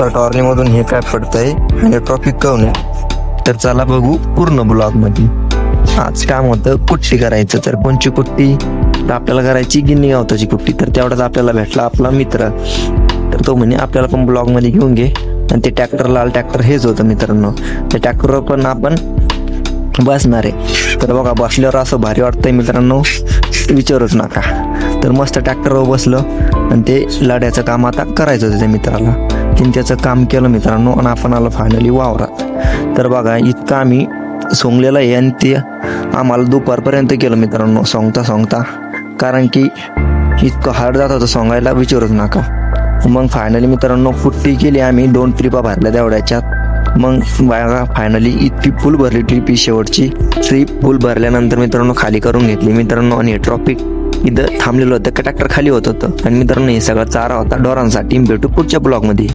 तर टॉर्नीमधून हे काय पडतंय आणि ट्रॉफिक करून तर चला बघू पूर्ण ब्लॉगमध्ये आज काम होतं कुट्टी करायचं तर कोणची कुट्टी? तर आपल्याला करायची गिन्नी गावताची कुट्टी तर तेवढाच आपल्याला भेटला आपला मित्र. तर तो म्हणे आपल्याला पण ब्लॉगमध्ये घेऊन घे. आणि ते ट्रॅक्टर लाल ट्रॅक्टर हेच होतं मित्रांनो. त्या ट्रॅक्टरवर पण आपण बसणार आहे. तर बघा बसल्यावर असं भारी वाटतंय मित्रांनो. विचारूच नका. तर मस्त ट्रॅक्टरवर बसलं आणि ते लढ्याचं काम आता करायचं होतं त्या मित्राला. तिने त्याचं काम केलं मित्रांनो आणि आपण आलं फायनली वावरात. तर बघा इतकं आम्ही सोंगलेलं आहे आणि ते आम्हाला दुपारपर्यंत केलं मित्रांनो सोंगता सोंगता. कारण की इतकं हार्ड जात होतं सोंगायला विचारूच नका. मग फायनली मित्रांनो फुट्टी केली आम्ही दोन ट्रिपा भरल्या तेवढ्याच्यात. मग बघा फायनली इतकी फुल भरली ट्रिप ही शेवटची. ट्रिप फुल भरल्यानंतर मित्रांनो खाली करून घेतली. मित्रांनो आणि ट्रॉफिक इथं थांबलेलं होतं का ट्रॅक्टर खाली होत होतं. आणि मित्रांनो हे सगळं चारा होता डोरांसाठी. भेटू पुढच्या ब्लॉगमध्ये